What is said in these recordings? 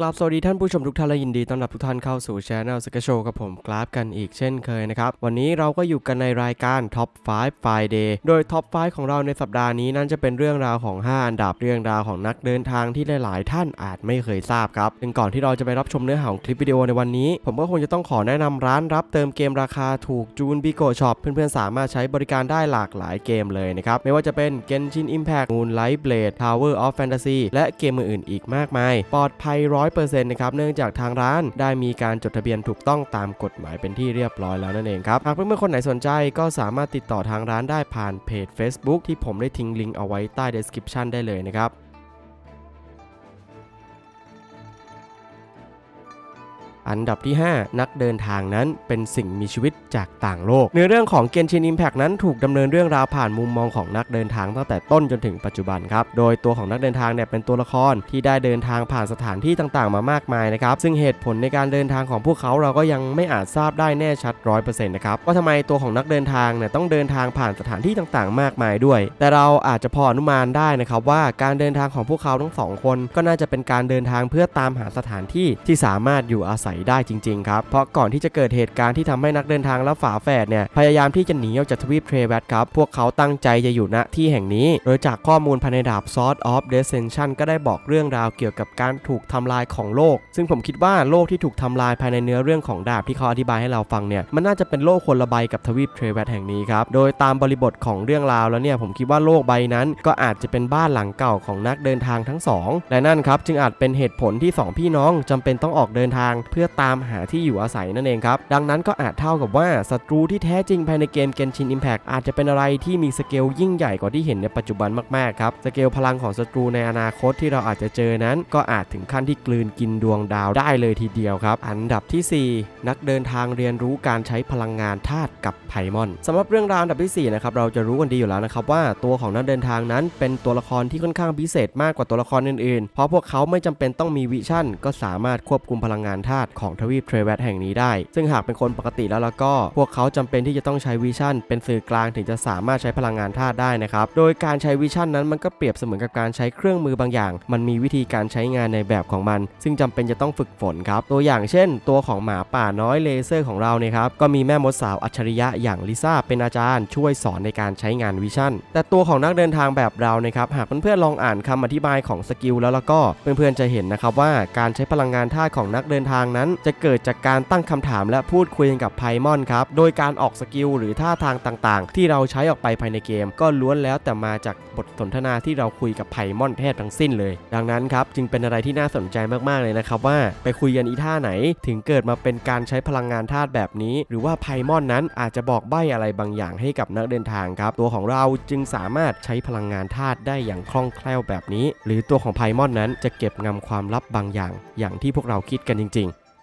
กราบสวัสดีท่านผู้ชมทุกท่านและยินดีต้อนรับทุกท่านเข้าสู่ช anel สกโชกับผมกราฟกันอีกเช่นเคยนะครับ วันนี้เราก็อยู่กันในรายการ Top 5 Friday โดย Top 5 ของเราในสัปดาห์นี้นั่นจะเป็นเรื่องราวของ 5 อันดับเรื่องราวของนักเดินทางที่หลาย ๆ ท่านอาจไม่เคยทราบครับซึ่งก่อนที่เราจะไปรับชมเนื้อหาของคลิปวิดีโอในวันนี้ ผมก็คงจะต้องขอแนะนำร้านรับเติมเกมราคาถูกจูนบิโกช็อปเพื่อน ๆ สามารถใช้บริการได้หลากหลายเกมเลยนะครับไม่ว่าจะเป็น Genshin Impact Moonlight Blade Tower of Fantasy และเกมอื่น ๆ อีกมากมาย ปลอดภัย100%นะครับเนื่องจากทางร้านได้มีการจดทะเบียนถูกต้องตามกฎหมายเป็นที่เรียบร้อยแล้วนั่นเองครับหากเพื่อนๆคนไหนสนใจก็สามารถติดต่อทางร้านได้ผ่านเพจ Facebook ที่ผมได้ทิ้งลิงก์เอาไว้ใต้ description ได้เลยนะครับ อันดับที่ 5 นักเดินทางนั้นเป็นสิ่งมีชีวิตจากต่างโลกเนื้อเรื่องของ Genshin Impact นั้นถูกดำเนินเรื่องราวผ่านมุมมองของนักเดินทางตั้งแต่ต้นจนถึงปัจจุบันครับ โดยตัวของนักเดินทางเนี่ยเป็นตัวละครที่ได้เดินทางผ่านสถานที่ต่างๆ มามากมายนะครับ ซึ่งเหตุผลในการเดินทางของพวกเขาเราก็ยังไม่อาจทราบได้แน่ชัด100%นะครับว่าทำไมตัวของนักเดินทางเนี่ยต้องเดินทางผ่านสถานที่ต่างๆ มากมายด้วย แต่เราอาจจะพออนุมานได้นะครับว่าการเดินทางของพวกเขาทั้งสองคน ก็น่าจะเป็นการเดินทางเพื่อตามหาสถานที่ที่สามารถอยู่อาศัยได้จริงๆครับ เพราะก่อนที่จะเกิดเหตุการณ์ที่ทำให้นักเดินทางและฝาแฝดเนี่ยพยายามที่จะหนีออกจากทวีปเทรแวตครับ พวกเขาตั้งใจจะอยู่ณที่แห่งนี้ โดยจากข้อมูลภายในดาบ Sword of Descension ก็ได้บอกเรื่องราวเกี่ยวกับการถูกทำลายของโลก ซึ่งผมคิดว่าโลกที่ถูกทำลายภายในเนื้อเรื่องของดาบที่เขาอธิบายให้เราฟังเนี่ยมันน่าจะเป็นโลกคนละใบกับทวีปเทรแวตแห่งนี้ครับโดยตามบริบทของเรื่องราวแล้วเนี่ยผมคิดว่าโลกใบนั้น ก็อาจจะเป็นบ้านหลังเก่าของนักเดินทางทั้งสองและนั่นครับจึงอาจเป็นเหตุผลที่สองพี่น้องจำเป็นต้องออกเดินทางเพื่อตามหาที่อยู่อาศัยนั่นเองครับ ดังนั้นก็อาจเท่ากับว่าศัตรูที่แท้จริงภายในเกม Genshin Impact อาจจะเป็นอะไรที่มีสเกลยิ่งใหญ่กว่าที่เห็นในปัจจุบันมากๆครับ สเกลพลังของศัตรูในอนาคตที่เราอาจจะเจอนั้น ก็อาจถึงขั้นที่กลืนกินดวงดาวได้เลยทีเดียวครับ อันดับทีสี่4 นักเดินทางเรียนรู้การใช้พลังงานธาตุกับไพมอนสำหรับเรื่องราวอันดับที่สี่นะครับเราจะรู้กันดีอยู่แล้วนะครับว่าตัวของนักเดินทางนั้นเป็นตัวละครที่ค่อนข้างพิเศษมากกว่าตัวละครอื่นๆ เพราะพวกเขาไม่จำเป็นต้องมีวิชั่น ก็สามารถควบคุมพลังงานธาตุของทวีปเทรเวตแห่งนี้ได้ ซึ่งหากเป็นคนปกติแล้วแล้วก็ พวกเขาจำเป็นที่จะต้องใช้วิชั่น เป็นสื่อกลางถึงจะสามารถใช้พลังงานธาตุได้นะครับ โดยการใช้วิชั่นนั้นมันก็เปรียบเสมือนกับการใช้เครื่องมือบางอย่าง มันมีวิธีการใช้งานในแบบของมัน ซึ่งจำเป็นจะต้องฝึกฝนครับ ตัวอย่างเช่น ตัวของหมาป่าน้อยเลเซอร์ของเราเนี่ยครับ ก็มีแม่มดสาวอัจฉริยะอย่างลิซ่าเป็นอาจารย์ช่วยสอนในการใช้งานวิชั่น แต่ตัวของนักเดินทางแบบเรานะครับ หากเพื่อนๆลองอ่านคำอธิบายของสกิลแล้วแล้วก็เพื่อนๆจะเห็นนะครับว่าการใช้พลังงานธาตุของนักเดินทางนั้นจะเกิดจากการตั้งคำถามและพูดคุยกับไพมอนครับ โดยการออกสกิลหรือท่าทางต่างๆ ที่เราใช้ออกไปภายในเกม ก็ล้วนแล้วแต่มาจากบทสนทนาที่เราคุยกับไพมอนแทบทั้งสิ้นเลย ดังนั้นครับจึงเป็นอะไรที่น่าสนใจมากๆเลยนะครับว่าไปคุยกันอีท่าไหน ถึงเกิดมาเป็นการใช้พลังงานธาตุแบบนี้ หรือว่าไพมอนนั้นอาจจะบอกใบ้อะไรบางอย่างให้กับนักเดินทางครับ ตัวของเราจึงสามารถใช้พลังงานธาตุได้อย่างคล่องแคล่วแบบนี้ หรือตัวของไพมอนนั้นจะเก็บงำความลับบางอย่าง อย่างที่พวกเราคิดกันจริง ๆ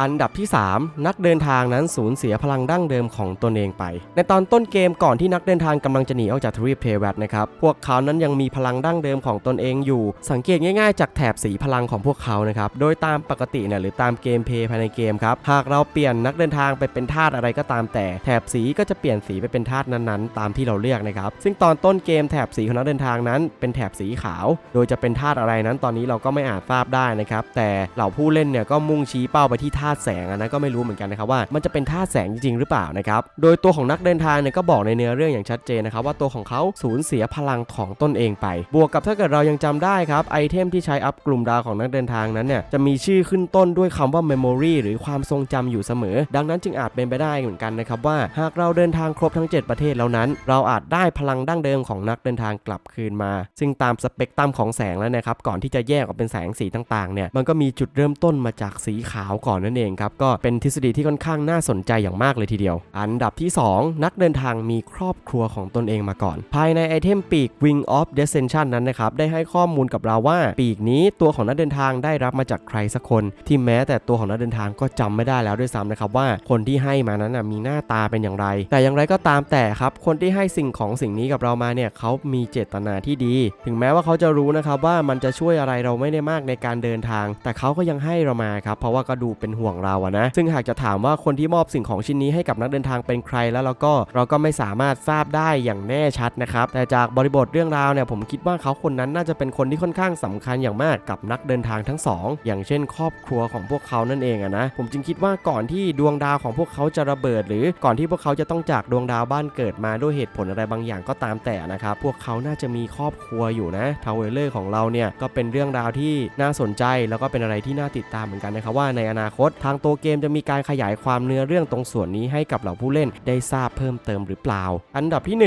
อันดับที่ 3 นักเดินทางนั้นสูญเสียพลังดั้งเดิมของตนเองไป ในตอนต้นเกมก่อนที่นักเดินทางกำลังจะหนีออกจากทวีปเพแวตนะครับ พวกเขานั้นยังมีพลังดั้งเดิมของตนเองอยู่ สังเกตง่ายๆ จากแถบสีพลังของพวกเขานะครับ โดยตามปกติเนี่ยหรือตามเกมเพลย์ภายในเกมครับ หากเราเปลี่ยนนักเดินทางไปเป็นธาตุอะไรก็ตามแต่ แถบสีก็จะเปลี่ยนสีไปเป็นธาตุนั้นๆ ตามที่เราเลือกนะครับ ซึ่งตอนต้นเกมแถบสีของนักเดินทางนั้น เป็นแถบสีขาว โดยจะเป็นธาตุอะไรนั้นตอนนี้เราก็ไม่อาจทราบได้นะครับ แต่เหล่าผู้เล่นเนี่ยก็มุ่งชี้เป้าไปที่ธาตุแสงอะนะก็ไม่รู้เหมือนกันนะครับว่ามันจะเป็นธาตุแสงจริงๆหรือเปล่านะครับโดยตัวของนักเดินทางเนี่ยก็บอกในเนื้อเรื่องอย่างชัดเจนนะครับว่าตัวของเขาสูญเสียพลังของตนเองไป บวกกับถ้าเกิดเรายังจำได้ครับไอเทมที่ใช้อัพกลุ่มดาวของนักเดินทางนั้นเนี่ยจะมีชื่อขึ้นต้นด้วยคำว่า memory หรือความทรงจำอยู่เสมอ ดังนั้นจึงอาจเป็นไปได้เหมือนกันนะครับว่าหากเราเดินทางครบทั้ง 7 ประเทศแล้วนั้น เราอาจได้พลังดั้งเดิมของนักเดินทางกลับคืนมา ซึ่งตามสเปกตรัมของแสงแล้วนะครับก่อนที่จะแยกออกเป็นแสงสีต่างๆเนี่ยมันก็มีจุดเริ่มต้นมาจากสีขาวก่อนนั่นเองครับ ก็เป็นทฤษฎีที่ค่อนข้างน่าสนใจอย่างมากเลยทีเดียว อันดับที่ 2 นักเดินทางมีครอบครัวของตนเองมาก่อน ภายในไอเทมปีก Wing of Descension นั้นนะครับ ได้ให้ข้อมูลกับเราว่า ปีกนี้ตัวของนักเดินทางได้รับมาจากใครสักคน ที่แม้แต่ตัวของนักเดินทางก็จำไม่ได้แล้วด้วยซ้ำนะครับว่าคนที่ให้มานั้นมีหน้าตาเป็นอย่างไร แต่อย่างไรก็ตามแต่ครับคนที่ให้สิ่งของสิ่งนี้กับเรามาเนี่ยเขามีเจตนาที่ดี ถึงแม้ว่าเขาจะรู้นะครับว่ามันจะช่วยอะไรเราไม่ได้มากในการเดินทาง แต่เขาก็ยังให้เรามาครับเพราะว่าก็ดูเป็นหห่วงเราอะนะ ซึ่งหากจะถามว่าคนที่มอบสิ่งของชิ้นนี้ให้กับนักเดินทางเป็นใครแล้วเราก็เราก็ไม่สามารถทราบได้อย่างแน่ชัดนะครับ แต่จากบริบทเรื่องราวเนี่ยผมคิดว่าเขาคนนั้นน่าจะเป็นคนที่ค่อนข้างสำคัญอย่างมากกับนักเดินทางทั้งสองอย่างเช่น ครอบครัวของพวกเขานั่นเองอะนะ ผมจึงคิดว่าก่อนที่ดวงดาวของพวกเขาจะระเบิด หรือก่อนที่พวกเขาจะต้องจากดวงดาวบ้านเกิดมาด้วยเหตุผลอะไรบางอย่างก็ตามแต่นะครับพวกเขาน่าจะมีครอบครัวอยู่นะทาวเวลเลอร์ของเราเนี่ยก็เป็นเรื่องราวที่น่าสนใจแล้วก็เป็นอะไรที่น่าติดตามเหมือนกันนะครับว่าในอนาคตทางตัวเกมจะมีการขยายความเนื้อเรื่องตรงส่วนนี้ให้กับเหล่าผู้เล่นได้ทราบเพิ่มเติมหรือเปล่า อันดับที่ห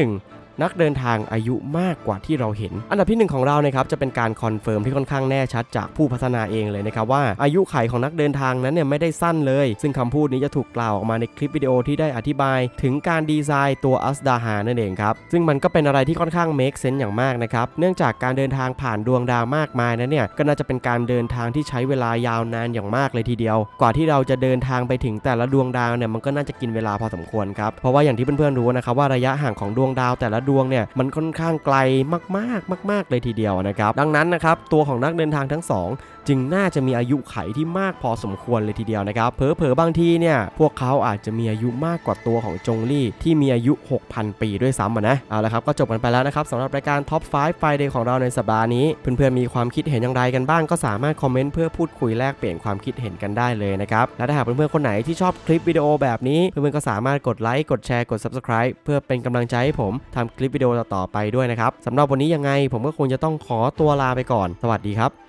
นักเดินทางอายุมากกว่าที่เราเห็น อันดับที่หนึ่งของเรานะครับจะเป็นการคอนเฟิร์มที่ค่อนข้างแน่ชัดจากผู้พัฒนาเองเลยนะครับว่าอายุไขของนักเดินทางนั้นเนี่ยไม่ได้สั้นเลย ซึ่งคำพูดนี้จะถูกกล่าวออกมาในคลิปวิดีโอที่ได้อธิบาย ถึงการดีไซน์ตัวอัสดาฮานั่นเองครับ ซึ่งมันก็เป็นอะไรที่ค่อนข้าง make sense อย่างมากนะครับ เนื่องจากการเดินทางผ่านดวงดาวมากมายนั้นเนี่ยก็น่าจะเป็นการเดินทางที่ใช้เวลายาวนานอย่างมากเลยทีเดียว กว่าที่เราจะเดินทางไปถึงแต่ละดวงดาวเนี่ยมันก็น่าจะกินเวลาพอสมควรครับเพราะว่าอย่างที่เพื่อนๆรู้นะครับว่าระยะห่างของดวงดาวแต่ละดวงเนี่ยมันค่อนข้างไกลมากๆ มาก ๆ เลยทีเดียวนะครับ ดังนั้นนะครับตัวของนักเดินทางทั้งสองจึงน่าจะมีอายุไขที่มากพอสมควรเลยทีเดียวนะครับเผลอๆบางทีเนี่ยพวกเขาอาจจะมีอายุมากกว่าตัวของจงลี่ที่มีอายุ 6,000 ปีด้วยซ้ำนะเอาละครับก็จบกันไปแล้วนะครับสำหรับรายการ Top 5 Friday ของเราในสัปดาห์นี้ เพื่อนๆมีความคิดเห็นอย่างไรกันบ้าง ก็สามารถคอมเมนต์เพื่อพูดคุยแลกเปลี่ยนความคิดเห็นกันได้เลยนะครับและถ้าหากเพื่อนๆคนไหนที่ชอบคลิปวิดีโอแบบนี้เพื่อนๆก็สามารถกดไลค์กดแชร์กด Subscribe เพื่อเป็นกำลังใจให้ผมทำคลิปวิดีโอต่อไปด้วยนะครับสำหรับวันนี้ยังไงผมก็คงจะต้องขอตัวลาไปก่อน สวัสดีครับ